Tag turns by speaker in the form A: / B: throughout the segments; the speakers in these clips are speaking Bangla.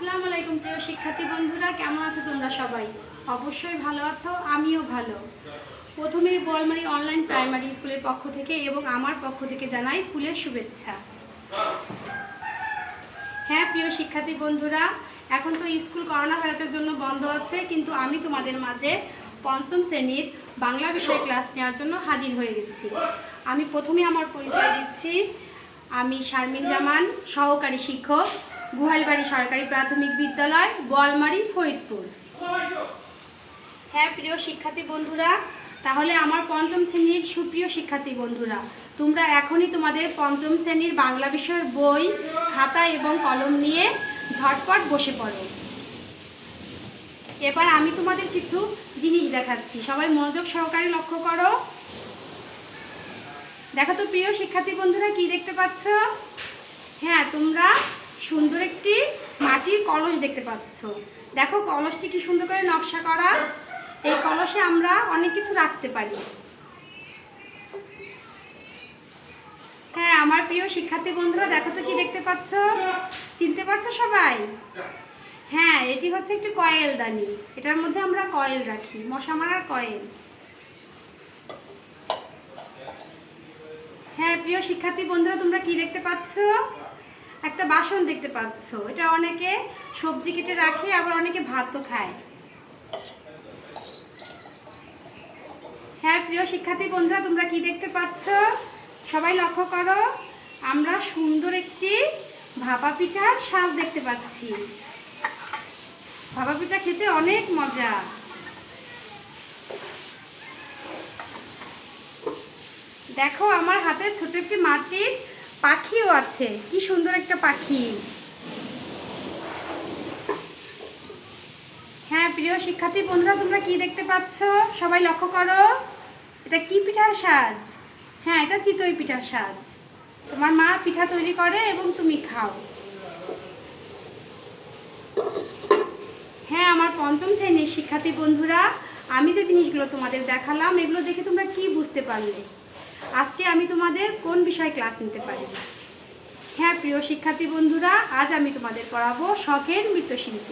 A: আসসালামু আলাইকুম প্রিয় শিক্ষার্থী বন্ধুরা, কেমন আছো তোমরা সবাই? অবশ্যই ভালো আছো, আমিও ভালো। প্রথমেই বলমারি অনলাইন প্রাইমারি স্কুলের পক্ষ থেকে এবং আমার পক্ষ থেকে জানাই ফুলের শুভেচ্ছা। হ্যাঁ প্রিয় শিক্ষার্থী বন্ধুরা, এখন তো স্কুল করোনা ভাইরাসের জন্য বন্ধ আছে, কিন্তু আমি তোমাদের মাঝে পঞ্চম শ্রেণির বাংলা বিষয় ক্লাস নেওয়ার জন্য হাজির হয়ে গেছি। আমি প্রথমে আমার পরিচয় দিচ্ছি। আমি শারমিন জামান, সহকারী শিক্ষক। গুহালবাড়ি সরকারি প্রাথমিক বিদ্যালয় বোয়ালমারি ফরিদপুর। হ্যাঁ প্রিয় শিক্ষার্থী বন্ধুরা, তাহলে আমার পঞ্চম শ্রেণির সুপ্রিয় শিক্ষার্থী বন্ধুরা, তোমরা এখনই তোমাদের পঞ্চম শ্রেণির বাংলা বিষয়ের বই, খাতা এবং কলম নিয়ে ঝটপট বসে পড়ো। এবার আমি তোমাদের কিছু জিনিস দেখাচ্ছি। সবাই মনোযোগ সহকারে লক্ষ্য করো। দেখো তো, প্রিয় শিক্ষার্থী বন্ধুরা, কি দেখতে পাচ্ছ? হ্যাঁ তোমরা সুন্দর একটি মাটির কলস দেখতে পাচ্ছ। দেখো কলসটি কি সুন্দর করে নকশা করা। এই কলসে আমরা অনেক কিছু রাখতে পারি। হ্যাঁ আমার প্রিয় শিক্ষার্থী বন্ধুরা, দেখো তো কি দেখতে পাচ্ছ? চিনতে পারছ সবাই? হ্যাঁ এটি হচ্ছে একটি কয়েল দানি। এটার মধ্যে আমরা কয়েল রাখি মশা মারার কয়েল। হ্যাঁ প্রিয় শিক্ষার্থী বন্ধুরা, তোমরা কি দেখতে পাচ্ছ? একটা বাসন দেখতে পাচ্ছ। এটা অনেকে সবজি কেটে রাখে, আবার অনেকে ভাতও খায়। হ্যাঁ প্রিয় শিক্ষার্থী বন্ধুরা, তোমরা কি দেখতে পাচ্ছ? সবাই লক্ষ্য করো, আমরা সুন্দর একটি ভাপা পিঠার সাজ দেখতে পাচ্ছি। ভাপা পিঠা খেতে অনেক মজা। দেখো, আমার হাতে ছোট একটি মাটির পাখিও আছে। কি সুন্দর একটা পাখি। হ্যাঁ প্রিয় শিক্ষার্থী বন্ধুরা, তোমরা কি দেখতে পাচ্ছ? সবাই লক্ষ্য করো। এটা কি পিঠার সাজ? হ্যাঁ এটা চিতই পিঠার সাজ। তোমার মা পিঠা তৈরি করে এবং তুমি খাও। হ্যাঁ আমার পঞ্চম শ্রেণির শিক্ষার্থী বন্ধুরা, আমি যে জিনিসগুলো তোমাদের দেখালাম, এগুলো দেখে তোমরা কি বুঝতে পারলে? আজকে আমি তোমাদের কোন বিষয়ে ক্লাস নিতে পারি? হ্যাঁ প্রিয় শিক্ষার্থী বন্ধুরা, আজ আমি তোমাদের পড়াবো শখের মৃৎশিল্প।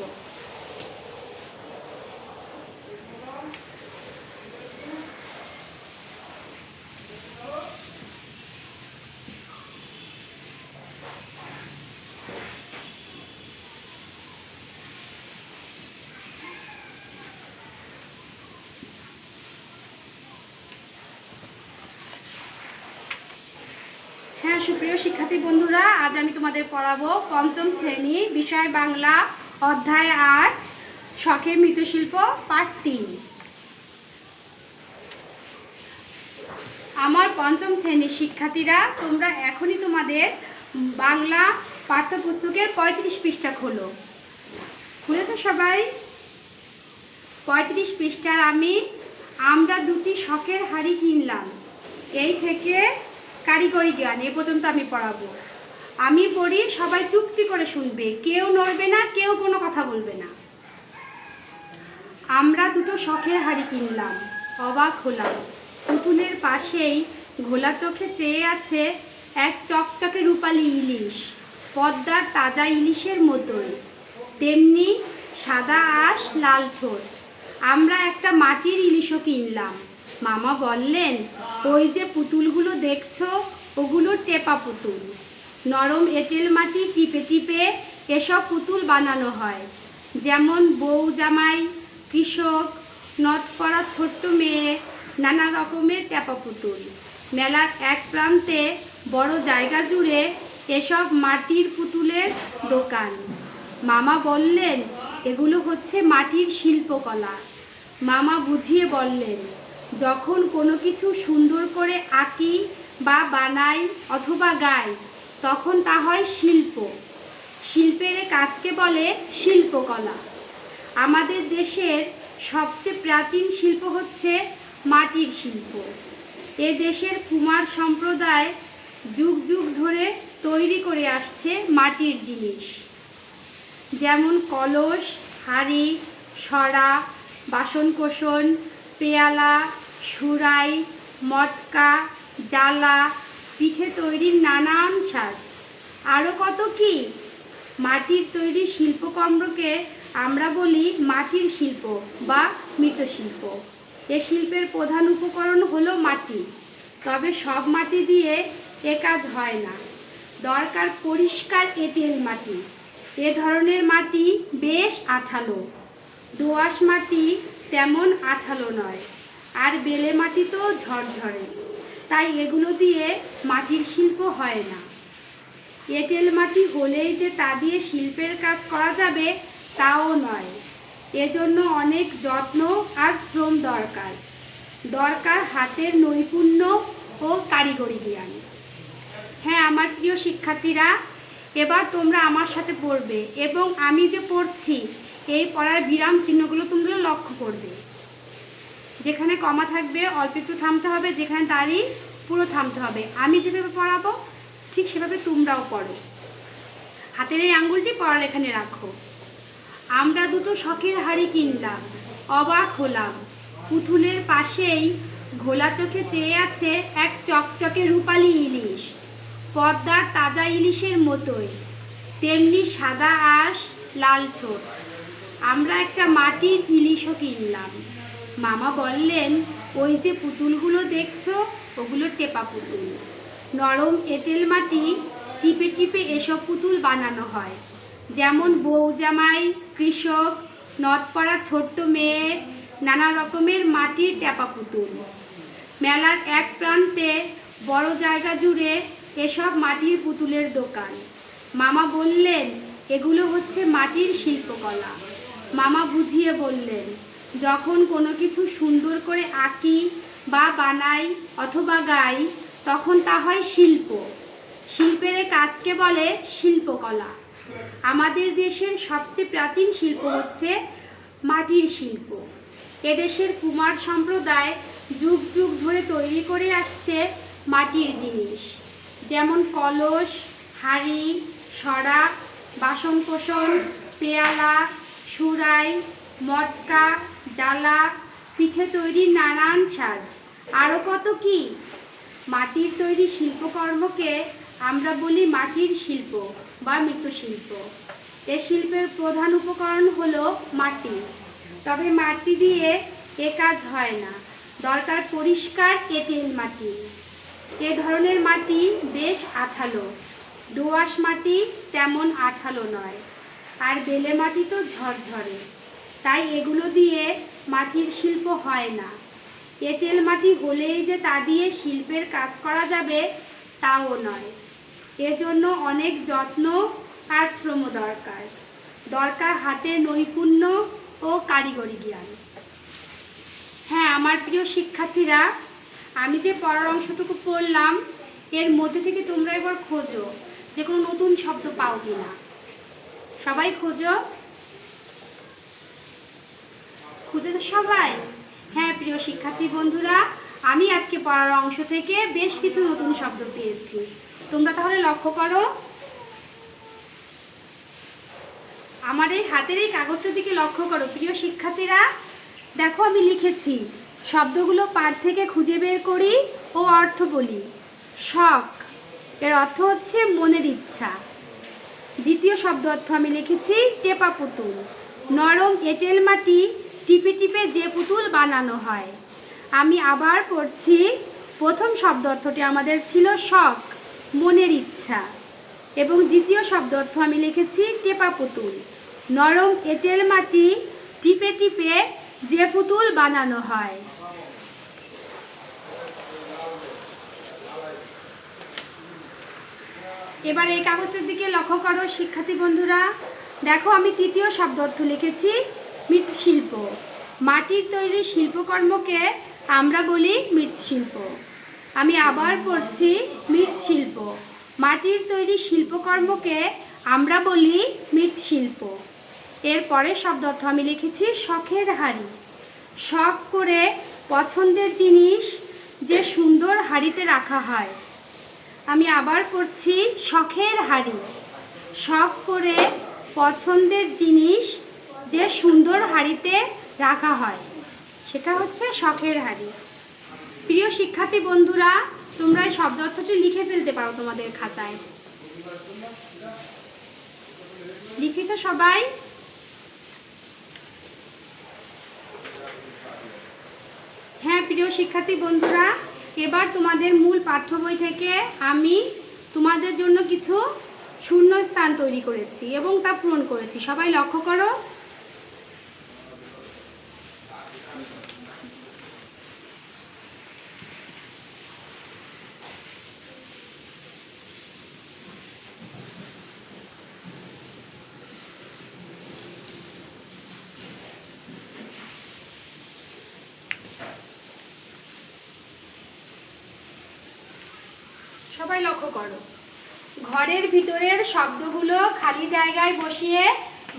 A: সুপ্রিয় শিক্ষার্থী বন্ধুরা, আজ আমি তোমাদের পড়াবো পঞ্চম শ্রেণি, বিষয় বাংলা, অধ্যায় আট, শখের মৃৎশিল্প পাঠ তিন। আমার পঞ্চম শ্রেণির শিক্ষার্থীরা, তোমরা এখনই তোমাদের বাংলা পাঠ্যপুস্তকের পঁয়ত্রিশ পৃষ্ঠা খোলো। খুলেছো সবাই? পঁয়ত্রিশ পৃষ্ঠার আমি আমরা দুটি শখের হাড়ি কিনলাম। এই থেকে কারিগরি জ্ঞান, এ পর্যন্ত আমি পড়াবো। আমি পড়ি, সবাই চুপটি করে শুনবে। কেউ নড়বে না, কেউ কোনো কথা বলবে না। আমরা দুটো শখের হাড়ি কিনলাম, অবাক হলাম। পুতুলের পাশেই ঘোলা চোখে চেয়ে আছে এক চকচকে রূপালি ইলিশ, পদ্মার তাজা ইলিশের মতোই। তেমনি সাদা আঁশ, লাল ঠোঁট। আমরা একটা মাটির ইলিশও কিনলাম। মামা বললেন, ওই যে পুতুলগুলো দেখছ, ওগুলো টেপা পুতুল। নরম এঁটেল মাটি টিপে টিপে এসব পুতুল বানানো হয়। যেমন বউ জামাই, কৃষক নথ পরা ছোট্ট মেয়ে, নানা রকমের টেপা পুতুল। মেলার এক প্রান্তে বড় জায়গা জুড়ে এসব মাটির পুতুলের দোকান। মামা বললেন, এগুলো হচ্ছে মাটির শিল্পকলা। মামা বুঝিয়ে বললেন যখন কোনো কিছু সুন্দর করে আঁকি বা বানাই অথবা গাই, তখন তা হয় শিল্প। শিল্পের কাজকে বলে শিল্পকলা। আমাদের দেশের সবচেয়ে প্রাচীন শিল্প হচ্ছে মাটির শিল্প। এ দেশের কুমার সম্প্রদায় যুগ যুগ ধরে তৈরি করে আসছে মাটির জিনিস। যেমন কলস, হাঁড়ি, সরা, বাসনকোসন পেয়ালা, সুরাই, মটকা, জ্বালা, পিঠে তৈরির নানান সাজ। আরও কত কি? মাটির তৈরি শিল্পকর্মকে আমরা বলি মাটির শিল্প বা মৃৎশিল্প। এ শিল্পের প্রধান উপকরণ হলো মাটি। তবে সব মাটি দিয়ে এ কাজ হয় না। দরকার পরিষ্কার এঁটেল মাটি। এ ধরনের মাটি বেশ আঠালো। দোআঁশ মাটি তেমন আঠালো নয়, আর বেলে মাটি তো ঝরঝরে, তাই এগুলো দিয়ে মাটির শিল্প হয় না। এঁটেল মাটি হলেই যে তা দিয়ে শিল্পের কাজ করা যাবে, তাও নয়। এজন্য অনেক যত্ন আর শ্রম দরকার। দরকার হাতের নৈপুণ্য ও কারিগরি জ্ঞান। হ্যাঁ আমার প্রিয় শিক্ষার্থীরা, এবার তোমরা আমার সাথে পড়বে এবং আমি যে পড়ছি এই পড়ার বিরাম চিহ্নগুলো তোমরা লক্ষ্য করবে। যেখানে কমা থাকবে, অল্প একটু থামতে হবে, যেখানে তারই পুরো থামতে হবে। আমি যেভাবে পড়াবো, ঠিক সেভাবে তোমরাও পড়ো। হাতের এই আঙ্গুলটি পড়ার এখানে রাখো। আমরা দুটো শখের হাড়ি কিনলাম, অবাক হলাম। পুতুলের পাশেই ঘোলা চোখে চেয়ে আছে এক চকচকে রূপালী ইলিশ, পদ্মার তাজা ইলিশের মতোই। তেমনি সাদা আঁশ, লাল ঠোঁট। আমরা একটা মাটির ইলিশও কিনলাম। মামা বললেন, ওই যে পুতুলগুলো দেখছ, ওগুলো টেপা পুতুল। নরম এঁটেল মাটি, টিপে টিপে এসব পুতুল বানানো হয়। যেমন বউ জামাই, কৃষক, নদপড়া ছোট্ট মেয়ে, নানা রকমের মাটির টেপা পুতুল। মেলার এক প্রান্তে বড় জায়গা জুড়ে এসব মাটির পুতুলের দোকান। মামা বললেন, এগুলো হচ্ছে মাটির শিল্পকলা। মামা বুঝিয়ে বললেন, যখন কোনো কিছু সুন্দর করে আঁকি বা বানাই অথবা গাই, তখন তা হয় শিল্প। শিল্পের কাজকে বলে শিল্পকলা। আমাদের দেশের সবচেয়ে প্রাচীন শিল্প হচ্ছে মাটির শিল্প। এদেশের কুমার সম্প্রদায় যুগ যুগ ধরে তৈরি করে আসছে মাটির জিনিস। যেমন কলস, হাঁড়ি সরা বাসন কোসন পেয়ালা সুরাই, মটকা, জ্বালা, পিঠে তৈরি নানান সাজ। আরও কত কি? মাটির তৈরি শিল্পকর্মকে আমরা বলি মাটির শিল্প বা মৃৎশিল্প। এ শিল্পের প্রধান উপকরণ হলো মাটি। তবে মাটি দিয়ে এ কাজ হয় না। দরকার পরিষ্কার এঁটেল মাটি। এ ধরনের মাটি বেশ আঠালো। দোআঁশ মাটি তেমন আঠালো নয়। আর বেলে মাটি তো ঝরঝরে। তাই এগুলো দিয়ে মাটির শিল্প হয় না। এঁটেল মাটি হলেই যে তা দিয়ে শিল্পের কাজ করা যাবে, তাও নয়। এজন্য অনেক যত্ন আর শ্রম দরকার। দরকার হাতের নৈপুণ্য ও কারিগরি জ্ঞান। হ্যাঁ আমার প্রিয় শিক্ষার্থীরা, আমি যে পড়ার অংশটুকু পড়লাম, এর মধ্যে থেকে তোমরা এবার খোঁজো যে কোনো নতুন শব্দ পাও কিনা। সবাই খোঁজো। খুঁজেছো সবাই। হ্যাঁ প্রিয় শিক্ষার্থী বন্ধুরা, আমি আজকে পড়ার অংশ থেকে বেশ কিছু নতুন শব্দ পেয়েছি। তোমরা তাহলে লক্ষ্য করো। আমার এই হাতের এই কাগজটার দিকে লক্ষ্য করো, প্রিয় শিক্ষার্থীরা। দেখো, আমি লিখেছি, শব্দগুলো পাঠ থেকে খুঁজে বের করি ও অর্থ বলি। শখ, এর অর্থ হচ্ছে মনের ইচ্ছা। দ্বিতীয় শব্দ অর্থ আমি লিখেছি টেপা পুতুল। নরম এঁটেল মাটি টিপে টিপে যে পুতুল বানানো হয়। আমি আবার পড়ছি, প্রথম শব্দ অর্থটি আমাদের ছিল শখ, মনের ইচ্ছা। এবং দ্বিতীয় শব্দ অর্থ আমি লিখেছি টেপা পুতুল। নরম এঁটেল মাটি টিপে টিপে যে পুতুল বানানো হয়। এবার এই কাগজটার দিকে লক্ষ্য করো, শিক্ষার্থী বন্ধুরা। দেখো আমি তৃতীয় শব্দ অর্থ লিখেছি, মৃৎশিল্প। মাটির তৈরি শিল্পকর্মকে আমরা বলি মৃৎশিল্প। আমি আবার পড়ছি, মৃৎশিল্প। মাটির তৈরি শিল্পকর্মকে আমরা বলি মৃৎশিল্প। এর পরের শব্দ অর্থ আমি লিখেছি, শখের হাড়ি। শখ করে পছন্দের জিনিস যে সুন্দর হাড়িতে রাখা হয়। আমি আবার পড়ছি শখের হাড়ি। শখ করে পছন্দের জিনিস যে সুন্দর হাড়িতে রাখা হয়, সেটা হচ্ছে শখের হাড়ি। প্রিয় শিক্ষার্থী বন্ধুরা, তোমরা এই শব্দ অর্থটি লিখে ফেলতে পারো তোমাদের খাতায়। লিখেছ সবাই? হ্যাঁ প্রিয় শিক্ষার্থী বন্ধুরা এবার তোমাদের মূল পাঠ্য বই থেকে আমি তোমাদের জন্য কিছু শূন্য স্থান তৈরি করেছি এবং তা পূরণ করেছি। সবাই লক্ষ্য করো সবাই লক্ষ্য করো ঘরের ভিতরের শব্দগুলো খালি জায়গায় বসিয়ে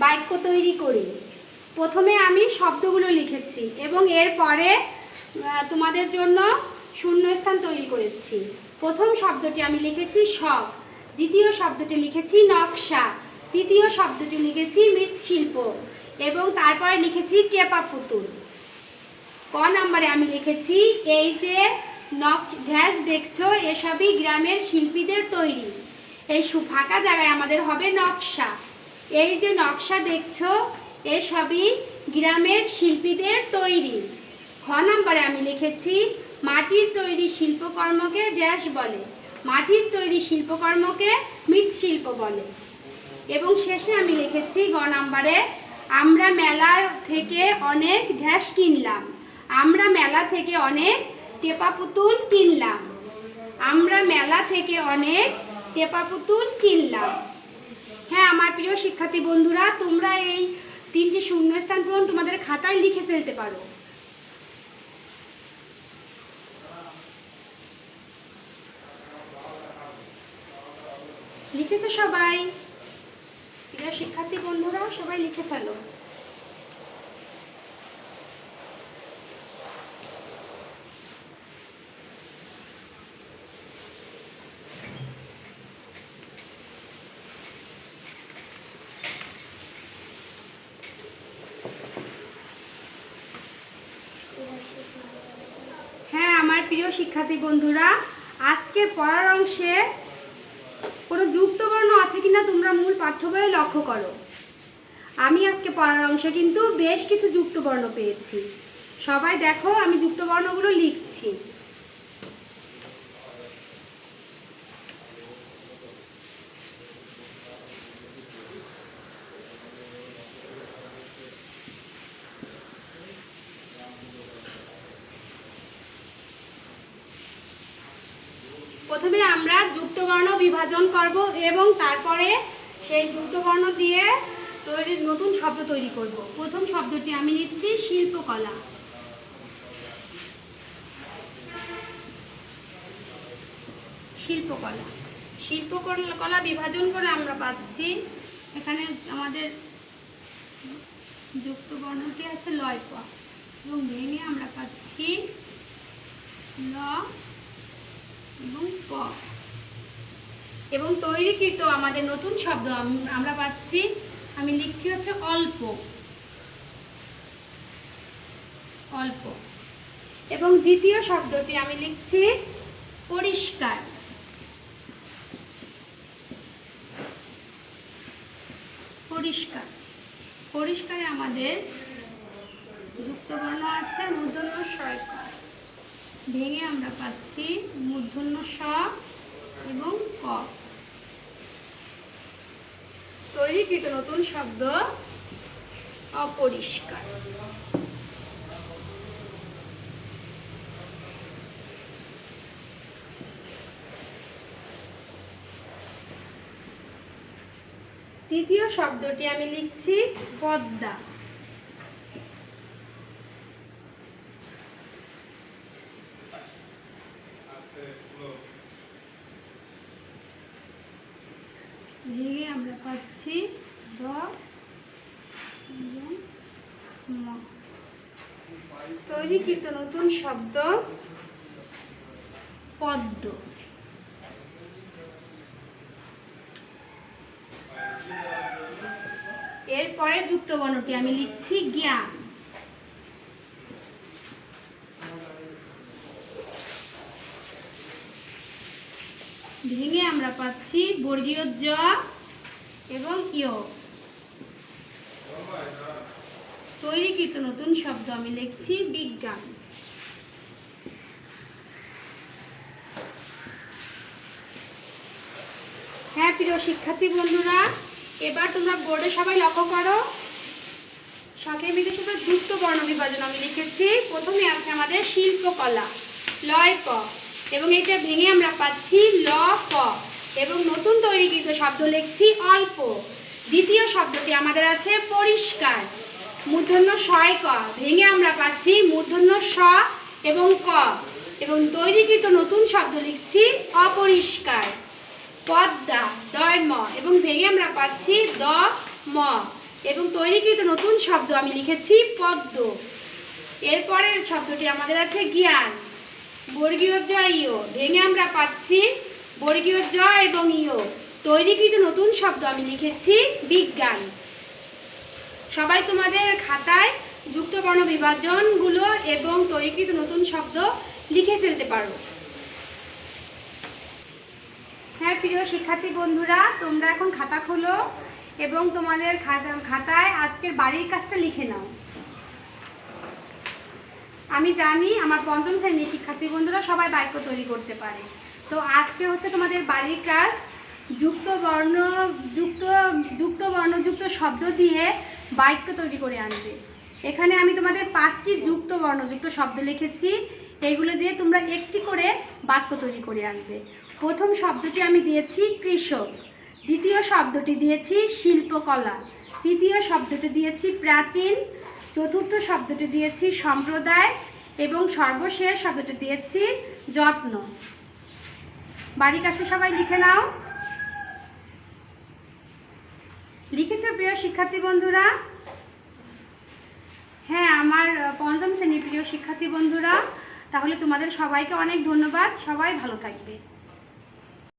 A: বাক্য তৈরি করি। প্রথমে আমি শব্দগুলো লিখেছি এবং এরপরে তোমাদের জন্য শূন্যস্থান তৈরি করেছি। প্রথম শব্দটি আমি লিখেছি শখ, দ্বিতীয় শব্দটি লিখেছি নকশা, তৃতীয় শব্দটি লিখেছি মৃৎশিল্প এবং তারপরে লিখেছি টেপা পুতুল। ক নাম্বারে আমি লিখেছি, এই যে নক ঢ্যাস দেখছ, এসবই গ্রামের শিল্পীদের তৈরি। এই ফাঁকা জায়গায় আমাদের হবে নকশা। এই যে নকশা দেখছ এসবই গ্রামের শিল্পীদের তৈরি। খ নাম্বারে আমি লিখেছি, মাটির তৈরি শিল্পকর্মকে ড্যাশ বলে। মাটির তৈরি শিল্পকর্মকে মৃৎশিল্প বলে। এবং শেষে আমি লিখেছি, গ নাম্বারে, আমরা মেলা থেকে অনেক ঢ্যাস কিনলাম। আমরা মেলা থেকে অনেক টেপা পুতুল কিনলাম। আমরা মেলা থেকে অনেক টেপা পুতুল কিনলাম হ্যাঁ আমার প্রিয় শিক্ষার্থী বন্ধুরা, তোমরা এই তিনটি শূন্যস্থান পূরণ তোমাদের খাতায় লিখে ফেলতে পারো। লিখেছে সবাই। প্রিয় শিক্ষার্থী বন্ধুরা, সবাই লিখে ফেলো হ্যাঁ আমার প্রিয় শিক্ষার্থী বন্ধুরা আজকের পড়ার অংশে কোনো যুক্ত বর্ণ আছে কিনা তোমরা মূল পাঠ্য বইয়ে লক্ষ্য করো। আমি আজকে পড়ার অংশে কিন্তু বেশ কিছু যুক্ত বর্ণ পেয়েছি। সবাই দেখো, আমি যুক্ত বর্ণগুলো লিখছি। প্রথমে আমরা যুক্তবর্ণ বিভাজন করব এবং তারপরে সেই যুক্তবর্ণ দিয়ে তৈরি নতুন শব্দ তৈরি করব। প্রথম শব্দটি আমি নিচ্ছি শিল্পকলা। শিল্পকলা। শিল্পকলা কলা বিভাজন করে আমরা পাচ্ছি এখানে আমাদের যুক্তবর্ণটি আছে লয় প এবং ভেঙে আমরা পাচ্ছি ল এবং প এবং তৈরিকৃত আমাদের নতুন শব্দ আমরা পাচ্ছি, আমি লিখছি হচ্ছে অল্প। অল্প। এবং দ্বিতীয় শব্দটি আমি লিখছি পরিষ্কার। পরিষ্কার। পরিষ্কারে আমাদের যুক্তবর্ণ আছে, মূর্ধন্য সরকার ভেঙে আমরা পাচ্ছি মূর্ধন্য স এবং ক। তৈরিকৃত নতুন শব্দ অপরিষ্কার। তৃতীয় শব্দটি আমি লিখছি পদ্মা ভেঙে আমরা পাচ্ছি দ এবং ম তৈরিকৃত নতুন শব্দ পদ্ম। এরপরে যুক্ত বর্ণটি আমি লিখছি জ্ঞান। ভেঙে আমরা পাচ্ছি বর্গীয় জ এবং ইয় তৈরিকৃত নতুন শব্দ আমি লিখছি বিজ্ঞান। হ্যাঁ প্রিয় শিক্ষার্থী বন্ধুরা, এবার তোমরা বোর্ডে সবাই লক্ষ্য করো। শখের মিলে শুধু যুক্ত বর্ণ বিভাজন আমি লিখেছি। প্রথমে আছে আমাদের শিল্পকলা লয় ক এবং এটা ভেঙে আমরা পাচ্ছি ল ক এবং নতুন তৈরিকৃত শব্দ লিখছি অল্প। দ্বিতীয় শব্দটি আমাদের আছে পরিষ্কার। মূর্ধন্য শয় ক। ভেঙে আমরা পাচ্ছি মূর্ধন্য স এবং ক। এবং তৈরিকৃত নতুন শব্দ লিখছি অপরিষ্কার। পদ্মা দয় ম এবং ভেঙে আমরা পাচ্ছি দ, ম। এবং তৈরিকৃত নতুন শব্দ আমি লিখেছি পদ্ম। এরপরের শব্দটি আমাদের আছে জ্ঞান বর্গীয় জ ইয় ভেঙে আমরা পাচ্ছি বর্গীয় জ এবং ইয়। তৈরিকৃত নতুন শব্দ আমি লিখেছি বিজ্ঞান। সবাই তোমাদের খাতায় যুক্ত বর্ণ বিভাজনগুলো এবং তৈরিকৃত নতুন শব্দ লিখে ফেলতে পারো। হ্যাঁ প্রিয় শিক্ষার্থী বন্ধুরা, তোমরা এখন খাতা খোলো এবং তোমাদের খাতায় আজকের বাড়ির কাজটা লিখে নাও। আমি জানি আমার পঞ্চম শ্রেণির শিক্ষার্থী বন্ধুরা সবাই বাক্য তৈরি করতে পারে। তো আজকে হচ্ছে তোমাদের বাড়ির কাজ যুক্ত বর্ণ যুক্ত যুক্ত বর্ণযুক্ত শব্দ দিয়ে বাক্য তৈরি করে আনবে। এখানে আমি তোমাদের পাঁচটি যুক্ত বর্ণযুক্ত শব্দ লিখেছি। এগুলো দিয়ে তোমরা একটি করে বাক্য তৈরি করে আনবে। প্রথম শব্দটি আমি দিয়েছি কৃষক। দ্বিতীয় শব্দটি দিয়েছি শিল্পকলা। তৃতীয় শব্দটি দিয়েছি প্রাচীন। চতুর্থ শব্দটি দিয়েছি সম্প্রদায়। এবং সর্বশেষ শব্দটি দিয়েছি যত্ন। বাড়ির কাছে সবাই লিখে নাও। লিখেছ প্রিয় শিক্ষার্থী বন্ধুরা? হ্যাঁ আমার পঞ্চম শ্রেণির প্রিয় শিক্ষার্থী বন্ধুরা, তাহলে তোমাদের সবাইকে অনেক ধন্যবাদ। সবাই ভালো থাকবে।